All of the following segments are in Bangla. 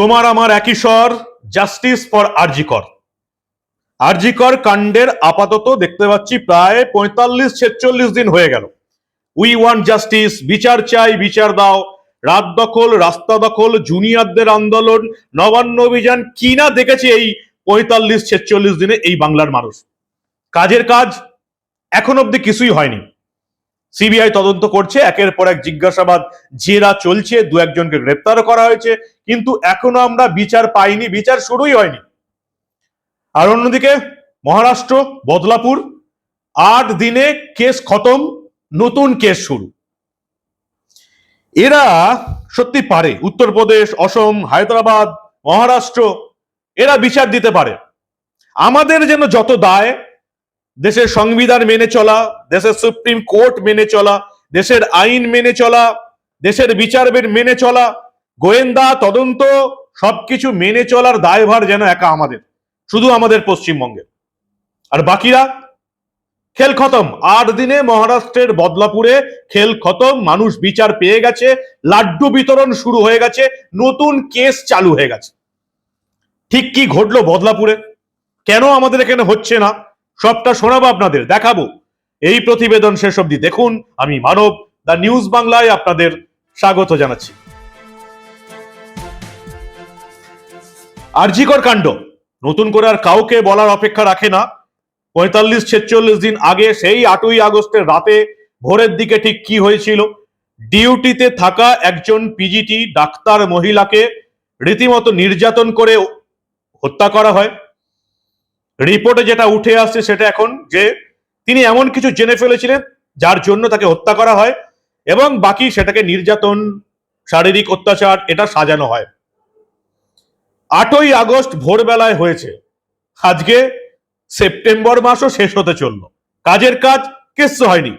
তোমার আমার একই স্বর জাস্টিস ফর আরজিকর। আরজিকর কাণ্ডের আপাতত দেখতে পাচ্ছি প্রায় পঁয়তাল্লিশ, ছেচল্লিশ দিন হয়ে গেল। উই ওয়ান্ট জাস্টিস বিচার চাই, বিচার দাও। রাত দখল, রাস্তা দখল, জুনিয়রদের আন্দোলন, নবান্ন অভিযান, কি না দেখেছে এই পঁয়তাল্লিশ, ছেচল্লিশ দিনে এই বাংলার মানুষ? কাজের কাজ এখন অব্দি কিছুই হয়নি। সিবিআই তদন্ত করছে, একের পর এক জিজ্ঞাসাবাদ জেরা চলছে, দু একজনকে গ্রেপ্তারও করা হয়েছে, কিন্তু এখনও আমরা বিচার পাইনি, বিচার শুরুই হয়নি। আর অন্যদিকে, মহারাষ্ট্র, বদলাপুর, আট দিনে কেস খতম, নতুন কেস শুরু। এরা সত্যি পারে, উত্তরপ্রদেশ, অসম, হায়দ্রাবাদ, মহারাষ্ট্র, এরা বিচার দিতে পারে। আমাদের যেন যত দায় দেশের সংবিধান মেনে চলা, দেশের সুপ্রিম কোর্ট মেনে চলা, দেশের আইন মেনে চলা, দেশের বিচার মেনে চলা, গোয়েন্দা, তদন্ত, সবকিছু মেনে চলার দায়ভার যেন একা আমাদের, শুধু আমাদের পশ্চিমবঙ্গে আর বাকিরা? খেল খতম, আট দিনে মহারাষ্ট্রের বদলাপুরে খেল খতম, মানুষ বিচার পেয়ে গেছে, লাড্ডু বিতরণ শুরু হয়ে গেছে, নতুন কেস চালু হয়ে গেছে। ঠিক কি ঘটলো বদলাপুরে? কেন আমাদের এখানে হচ্ছে না? সবটা শোনাবো আপনাদের, দেখাবো। এই প্রতিবেদন শেষ অবধি দেখুন। আমি মানব, দ্য নিউজ বাংলায় আপনাদের স্বাগত জানাচ্ছি। আরজিকর কাণ্ড। নতুন করে আর কাউকে বলার অপেক্ষা রাখে না। পঁয়তাল্লিশ ছেচল্লিশ দিন আগে সেই আটই আগস্টের রাতে ভোরের দিকে ঠিক কি হয়েছিল? ডিউটিতে থাকা একজন পিজিটি ডাক্তার মহিলাকে রীতিমতো নির্যাতন করে হত্যা করা হয়। রিপোর্টে যেটা উঠে আসছে সেটা এখন যে তিনি এমন কিছু জেনে ফেলেছিলেন যার জন্য তাকে হত্যা করা হয় এবং বাকি সেটাকে নির্যাতন, শারীরিক অত্যাচার, এটা সাজানো হয়। আটই আগস্ট ভোরবেলায় হয়েছে। আজকে সেপ্টেম্বর মাসও শেষ হতে চলল। কাজের কাজ কেস হয়নি।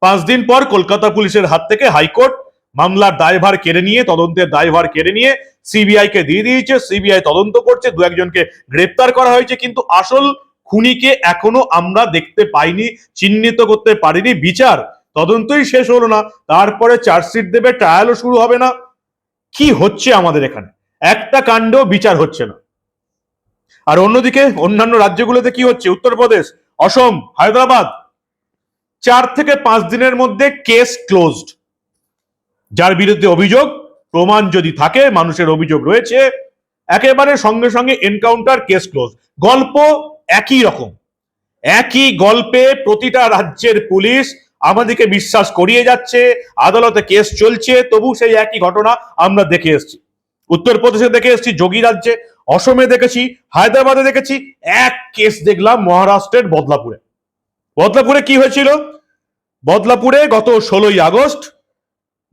পাঁচ দিন পর কলকাতা পুলিশের হাত থেকে হাইকোর্ট মামলার দায়ভার কেড়ে নিয়ে, তদন্তের দায়ভার কেড়ে নিয়ে সিবিআই কে দিয়ে দিয়েছে। সিবিআই তদন্ত করছে, দু একজনকে গ্রেপ্তার করা হয়েছে, কিন্তু আসল খুনিকে এখনও আমরা দেখতে পাইনি, চিহ্নিত করতে পারিনি, বিচার তদন্তই শেষ হলো না, তারপরে চার্জশিট দেবে ট্রায়ালও শুরু হবে না। কি হচ্ছে আমাদের এখানে? একটা কাণ্ড বিচার হচ্ছে না। আর অন্যদিকে অন্যান্য রাজ্যগুলোতে কি হচ্ছে? উত্তরপ্রদেশ, অসম, হায়দ্রাবাদ, চার থেকে পাঁচ দিনের মধ্যে কেস ক্লোজড যার বিরুদ্ধে অভিযোগ, প্রমাণ যদি থাকে, মানুষের অভিযোগ রয়েছে, একেবারে সঙ্গে সঙ্গে এনকাউন্টার কেস ক্লোজ গল্প একই রকম। একই গল্পে প্রতিটা রাজ্যের পুলিশ আমাদেরকে বিশ্বাস করিয়ে যাচ্ছে, আদালতে কেস চলছে, তবু সেই একই ঘটনা আমরা দেখে এসেছি। উত্তরপ্রদেশে দেখে এসেছি, যোগী রাজ্যে, অসমে দেখেছি, হায়দ্রাবাদে দেখেছি, এক কেস দেখলাম মহারাষ্ট্রের বদলাপুরে। বদলাপুরে কি হয়েছিল? বদলাপুরে গত ষোলোই আগস্ট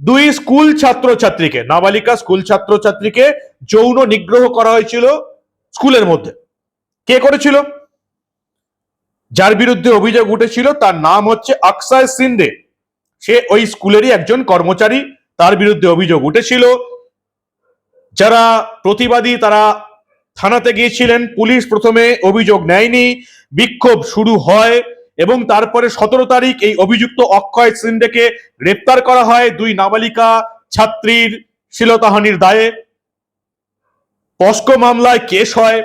দুই স্কুল ছাত্রছাত্রীকে, নাবালিকা স্কুল ছাত্রছাত্রীকে যৌন নিগ্রহ করা হয়েছিল স্কুলের মধ্যে। কে করেছিল? যার বিরুদ্ধে অভিযোগ উঠেছিল, তার নাম হচ্ছে আকসায় সিন্ডে সে ওই স্কুলেরই একজন কর্মচারী, তার বিরুদ্ধে অভিযোগ উঠেছিল। যারা প্রতিবাদী, তারা থানাতে গিয়েছিলেন, পুলিশ প্রথমে অভিযোগ নেয়নি। বিক্ষোভ শুরু হয় এবং তারপরে সতেরো তারিখ এই অভিযুক্ত অক্ষয় সিন্ডেকে গ্রেপ্তার করা হয় দুই নাবালিকা ছাত্রীর শিলতাহানির দায়ে। পস্কো মামলায় কেস হয়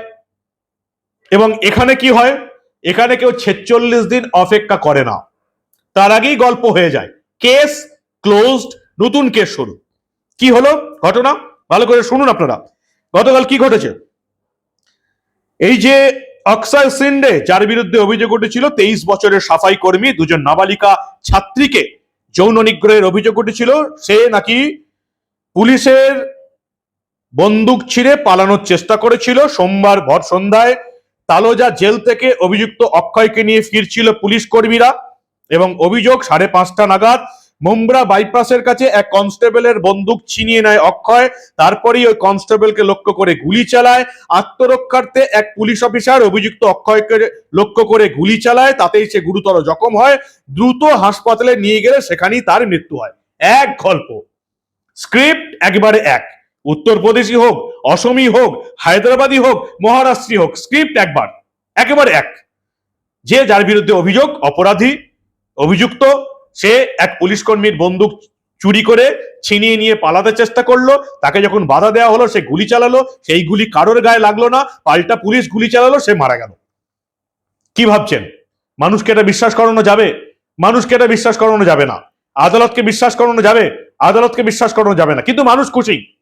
এবং এখানে কি হয়? এখানে কেউ ছেচল্লিশ দিন অপেক্ষা করে না। তার আগেই গল্প হয়ে যায়। কেস ক্লোজড, নতুন কেস শুরু। কি হলো ঘটনা? ভালো করে শুনুন আপনারা। গতকাল কি ঘটেছে? এই যে অক্ষয় সিন্ডে, যার বিরুদ্ধে অভিযোগ উঠেছিল তেইশ বছরের সাফাই কর্মী দুজন নাবালিকা ছাত্রীকে যৌন নিগ্রহের অভিযোগ উঠেছিল। সে নাকি পুলিশের বন্দুক ছিঁড়ে পালানোর চেষ্টা করেছিল। সোমবার ভর সন্ধ্যায় তালোজা জেল থেকে অভিযুক্ত অক্ষয়কে নিয়ে ফিরছিল পুলিশ কর্মীরা এবং অভিযোগ সাড়ে পাঁচটা নাগাদ মুম্বরা বাইপাসের কাছে এক কনস্টেবলের বন্দুক ছিনিয়ে নেয় অক্ষয়। তারপরেই ওই কনস্টেবলকে লক্ষ্য করে গুলি চালায়। আত্মরক্ষার্থে এক পুলিশ অফিসার অভিযুক্ত অক্ষয়কে লক্ষ্য করে গুলি চালায়। তাতেই সে গুরুতর জখম হয়। দ্রুত হাসপাতালে নিয়ে গেলে সেখানেই তার মৃত্যু হয়। এক গল্প। স্ক্রিপ্ট একবারে এক। উত্তরপ্রদেশই হোক অসমই হোক হায়দ্রাবাদই হোক, মহারাষ্ট্রী হোক, স্ক্রিপ্ট একবার। একেবারে এক। যে যার বিরুদ্ধে অভিযোগ, অপরাধী, অভিযুক্ত সে এক পুলিশ কর্মীর বন্দুক চুরি করে ছিনিয়ে নিয়ে পালাতে চেষ্টা করল। তাকে যখন বাধা দেওয়া হলো, সে গুলি চালালো। সেই গুলি কারোর গায়ে লাগল না। পাল্টা পুলিশ গুলি চালালো, সে মারা গেল। কি ভাবছেন? মানুষকে এটা বিশ্বাস করানো যাবে? মানুষকে এটা বিশ্বাস করানো যাবে না। আদালতকে বিশ্বাস করানো যাবে? আদালতকে বিশ্বাস করানো যাবে না। কিন্তু মানুষ খুশি।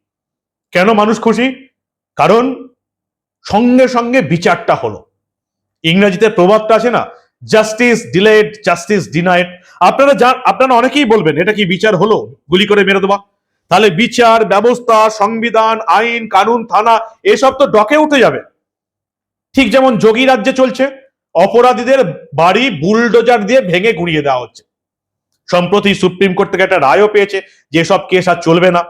কেন মানুষ খুশি? কারণ সঙ্গে সঙ্গে বিচারটা হলো। ইংরেজিতে প্রবাদটা আছে না? জাস্টিস ডিলেড জাস্টিস ডিনাইড আপনারা যা- আপনারা অনেকেই বলবেন, এটা কি বিচার হলো? গুলি করে মেরে দেওয়া? তাহলে বিচার, ব্যবস্থা, সংবিধান, আইন, কানুন, থানা, এসব তো ডকে উঠে যাবে। ঠিক যেমন যোগী রাজ্যে চলছে, অপরাধীদের বাড়ি বুলডোজার দিয়ে ভেঙে গুড়িয়ে দেওয়া হচ্ছে। সম্প্রতি সুপ্রিম কোর্ট থেকে একটা রায়ও পেয়েছে যে সব কেস আর চলবে না।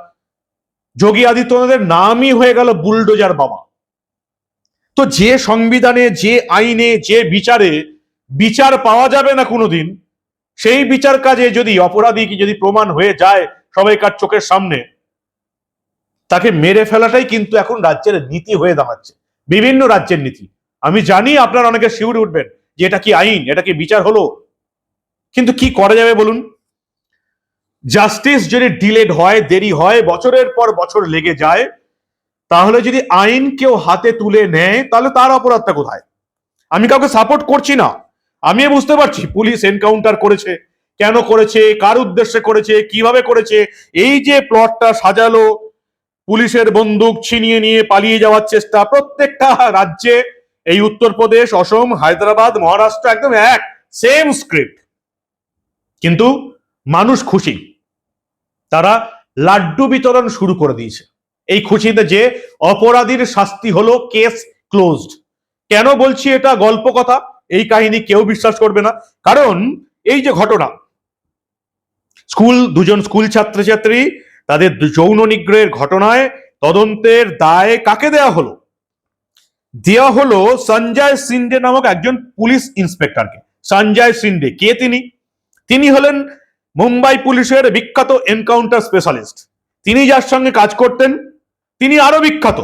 যোগী আদিত্যনাথের নামই হয়ে গেল বুলডোজার বাবা। তো যে সংবিধানে, যে আইনে, যে বিচারে বিচার পাওয়া যাবে না কোনোদিন। সেই বিচার কাজে যদি অপরাধী কি যদি প্রমাণ হয়ে যায় সবাইকার চোখের সামনে, তাকে মেরে ফেলাটাই কিন্তু এখন রাজ্যের নীতি হয়ে দাঁড়াচ্ছে, বিভিন্ন রাজ্যের নীতি। আমি জানি আপনারা অনেকে শিউরে উঠবেন যে এটা কি আইন, এটা কি বিচার হলো। কিন্তু কি করা যাবে বলুন? জাস্টিস যদি ডিলেড হয়, দেরি হয়, বছরের পর বছর লেগে যায়, তাহলে যদি আইন কেউ হাতে তুলে নেয়, তাহলে তার অপরাধটা কোথায়? আমি কাউকে সাপোর্ট করছি না। আমি বুঝতে পারছি পুলিশ এনকাউন্টার করেছে, কেন করেছে, কার উদ্দেশ্যে করেছে, কীভাবে করেছে, এই যে প্লটটা সাজালো, পুলিশের বন্দুক ছিনিয়ে নিয়ে পালিয়ে যাওয়ার চেষ্টা, প্রত্যেকটা রাজ্যে, এই উত্তরপ্রদেশ, অসম, হায়দ্রাবাদ, মহারাষ্ট্র একদম এক সেম স্ক্রিপ্ট কিন্তু মানুষ খুশি। তারা লাড্ডু বিতরণ শুরু করে দিয়েছে। এই খুশিতে যে অপরাধীর শাস্তি হলো কেস ক্লোজড কেন বলছি এটা গল্প কথা? এই কাহিনী কেউ বিশ্বাস করবে না। কারণ এই যে ঘটনা, স্কুল, দুজন স্কুল ছাত্রছাত্রী তাদের যৌন নিগ্রহের ঘটনায় তদন্তের দায় কাকে দেয়া হলো? দেওয়া হলো সঞ্জয় সিন্ডে নামক একজন পুলিশ ইন্সপেক্টরকে। সঞ্জয় সিন্ডে কে তিনি? তিনি হলেন মুম্বাই পুলিশের বিখ্যাত এনকাউন্টার স্পেশালিস্ট। তিনি যার সঙ্গে কাজ করতেন, তিনি আরও বিখ্যাত,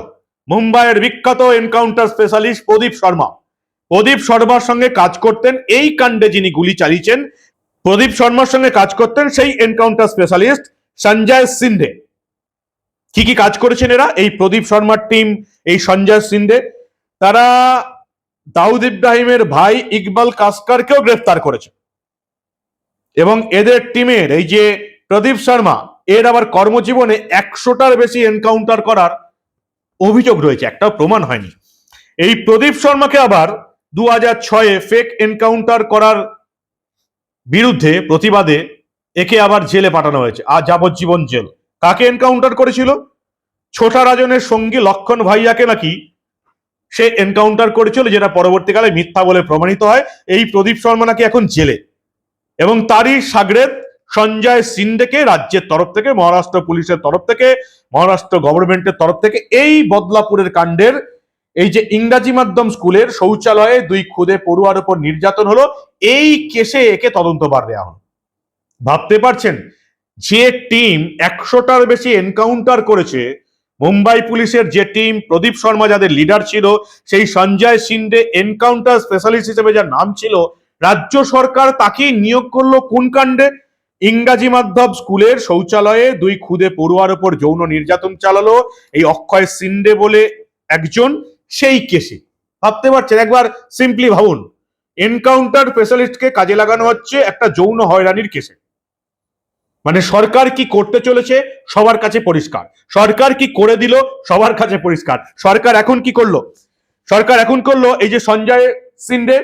মুম্বাইয়ের বিখ্যাত এনকাউন্টার স্পেশালিস্ট প্রদীপ শর্মা। প্রদীপ শর্মার সঙ্গে কাজ করতেন, এই কাণ্ডে যিনি গুলি চালিয়েছেন, প্রদীপ শর্মার সঙ্গে কাজ করতেন সেই এনকাউন্টার স্পেশালিস্ট সঞ্জয় সিন্ডে কি কি কাজ করেছেন এরা? এই প্রদীপ শর্মার টিম এই সঞ্জয় সিন্ডে তারা দাউদ ইব্রাহিমের ভাই ইকবাল কাসকারকেও গ্রেফতার করেছে। এবং এদের টিমের এই যে প্রদীপ শর্মা, এর আবার কর্মজীবনে একশোটার বেশি এনকাউন্টার করার অভিযোগ রয়েছে, একটাও প্রমাণ হয়নি। এই প্রদীপ শর্মাকে আবার দু হাজার ছয়ে ফেক এনকাউন্টার করার বিরুদ্ধে প্রতিবাদে একে আবার জেলে পাঠানো হয়েছে। আর যাবজ্জীবন জেল। কাকে এনকাউন্টার করেছিল? ছোটা রাজনের সঙ্গী লক্ষণ ভাইয়াকে নাকি সে এনকাউন্টার করেছিল, যেটা পরবর্তীকালে মিথ্যা বলে প্রমাণিত হয়। এই প্রদীপ শর্মা নাকি এখন জেলে। এবং তারই সাগরেদ সঞ্জয় সিন্ডেকে রাজ্যের তরফ থেকে, মহারাষ্ট্র পুলিশের তরফ থেকে, মহারাষ্ট্র গভর্নমেন্টের তরফ থেকে এই বদলাপুরের কাণ্ডের এই যে ইংরাজি মাধ্যম স্কুলের শৌচালয়ে দুই খুদে পড়ুয়ার উপর নির্যাতন হলো, এই কেসে একে তদন্তবার দেওয়া হলো। ভাবতে পারছেন, যে টিম একশোটার বেশি এনকাউন্টার করেছে, মুম্বাই পুলিশের যে টিম প্রদীপ শর্মা যাদের লিডার ছিল, সেই সঞ্জয় সিন্ডে এনকাউন্টার স্পেশালিস্ট হিসেবে যার নাম ছিল, রাজ্য সরকার তাকেই নিয়োগ করল কোন কাণ্ডে? ইংরাজি মাধ্যম স্কুলের শৌচালয়ে দুই খুদে পড়ুয়ার উপর যৌন নির্যাতন চালালো, এই অক্ষয় সিন্ডে বলে একজন সেই কেসে। ভাবতে পারছেন? একবার সিম্পলি ভাবুন। এনকাউন্টার স্পেশালিস্টকে কাজে লাগানো হচ্ছে একটা যৌন হয়রানির কেসে। মানে সরকার কি করতে চলেছে? সবার কাছে পরিষ্কার। সরকার কি করে দিল? সবার কাছে পরিষ্কার। সরকার এখন কি করল? সরকার এখন করল এই যে সঞ্জয় সিন্ডে,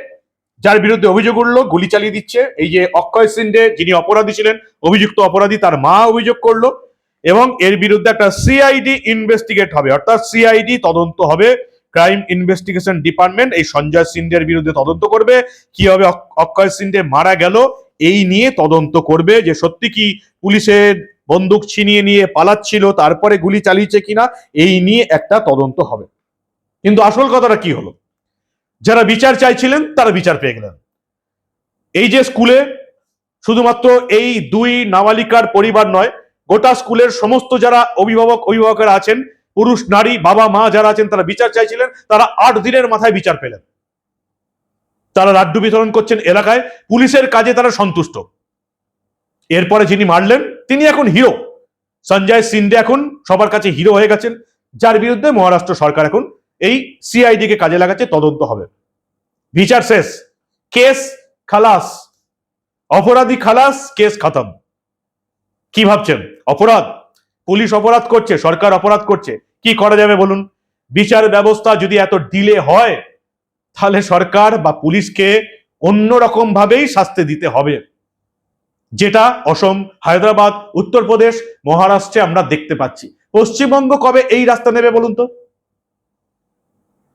যার বিরুদ্ধে অভিযোগ উঠল, গুলি চালিয়ে দিচ্ছে। এই যে অক্ষয় সিন্ডে, যিনি অপরাধী ছিলেন, অভিযুক্ত অপরাধী, তার মা অভিযোগ করল। এবং এর বিরুদ্ধে একটা সিআইডি ইনভেস্টিগেট হবে। অর্থাৎ সিআইডি তদন্ত হবে। ক্রাইম ইনভেস্টিগেশন ডিপার্টমেন্ট এই সঞ্জয় সিন্ডের বিরুদ্ধে তদন্ত করবে। কীভাবে অক- অক্ষয় সিন্ডে মারা গেল, এই নিয়ে তদন্ত করবে যে সত্যি কি পুলিশের বন্দুক ছিনিয়ে নিয়ে পালাচ্ছিল, তারপরে গুলি চালিয়েছে কিনা, এই নিয়ে একটা তদন্ত হবে। কিন্তু আসল কথাটা কি হলো? যারা বিচার চাইছিলেন, তারা বিচার পেয়ে গেলেন। এই যে স্কুলে শুধুমাত্র এই দুই নাবালিকার পরিবার নয়, গোটা স্কুলের সমস্ত যারা অভিভাবক, অভিভাবকেরা আছেন পুরুষ, নারী, বাবা, মা যারা আছেন, তারা বিচার চাইছিলেন, তারা আট দিনের মাথায় বিচার পেলেন। তারা লাড্ডু বিতরণ করছেন এলাকায়, পুলিশের কাজে তারা সন্তুষ্ট। এরপরে যিনি মারলেন, তিনি এখন হিরো। সঞ্জয় সিন্ডে এখন সবার কাছে হিরো হয়ে গেছেন, যার বিরুদ্ধে মহারাষ্ট্র সরকার এখন এই সিআইডি কে কাজে লাগাচ্ছে, তদন্ত হবে। বিচার শেষ। কেস খালাস। অপরাধী খালাস, কেস খতম। কি ভাবছেন? অপরাধ। পুলিশ অপরাধ করছে, সরকার অপরাধ করছে। কি করা যাবে বলুন? বিচার ব্যবস্থা যদি এত ডিলে হয়, তাহলে সরকার বা পুলিশকে অন্যরকম ভাবেই শাস্তি দিতে হবে। যেটা অসম, হায়দ্রাবাদ, উত্তরপ্রদেশ, মহারাষ্ট্রে আমরা দেখতে পাচ্ছি। পশ্চিমবঙ্গ কবে এই রাস্তা নেবে বলুন তো?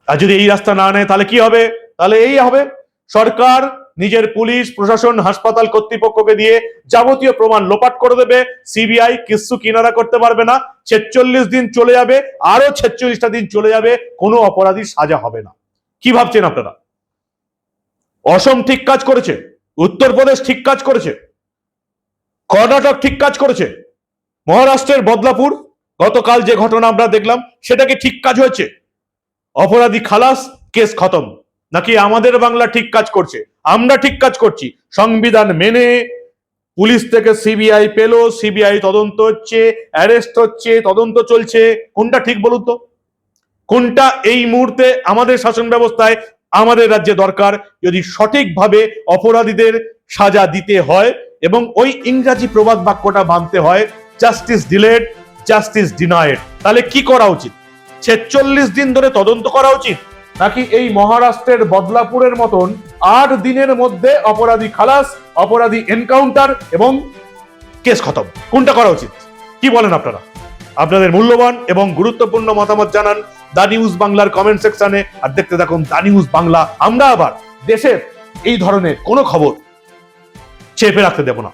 আর যদি এই রাস্তা না নেয়, তাহলে কি হবে? তাহলে এই হবে। সরকার নিজের পুলিশ, প্রশাসন, হাসপাতাল কর্তৃপক্ষকে দিয়ে যাবতীয় প্রমাণ লোপাট করে দেবে। সিবিআই কিচ্ছু কিনারা করতে পারবে না। ছেচল্লিশ দিন চলে যাবে আরও ছেচল্লিশটা দিন চলে যাবে, কোনো অপরাধী সাজা হবে না। কি ভাবছেন আপনারা? অসম ঠিক কাজ করেছে, উত্তরপ্রদেশ ঠিক কাজ করেছে, কর্ণাটক ঠিক কাজ করেছে, মহারাষ্ট্রের বদলাপুর, গতকাল যে ঘটনা আমরা দেখলাম, সেটা কি ঠিক কাজ হয়েছে? অপরাধী খালাস, কেস খতম। নাকি আমাদের বাংলা ঠিক কাজ করছে? আমরা ঠিক কাজ করছি। সংবিধান মেনে পুলিশ থেকে সিবিআই পেল, সিবিআই তদন্ত হচ্ছে, অ্যারেস্ট হচ্ছে, তদন্ত চলছে। কোনটা ঠিক বলুন তো? কোনটা এই মুহূর্তে আমাদের শাসন ব্যবস্থায় আমাদের রাজ্যে দরকার? যদি সঠিকভাবে অপরাধীদের সাজা দিতে হয় এবং ওই ইংরাজি প্রবাদ বাক্যটা মানতে হয় জাস্টিস ডিলেড জাস্টিস ডিনায়েড তাহলে কি করা উচিত? ছেচল্লিশ দিন ধরে তদন্ত করা উচিত? নাকি এই মহারাষ্ট্রের বদলাপুরের মতন আট দিনের মধ্যে অপরাধী খালাস, অপরাধী এনকাউন্টার এবং কেস খতম। কোনটা করা উচিত? কি বলেন আপনারা? আপনাদের মূল্যবান এবং গুরুত্বপূর্ণ মতামত জানান দা নিউজ বাংলার কমেন্ট সেকশনে আর দেখতে থাকুন দা নিউজ বাংলা। আমরা আবার দেশের এই ধরনের কোনো খবর চেপে রাখতে দেব না।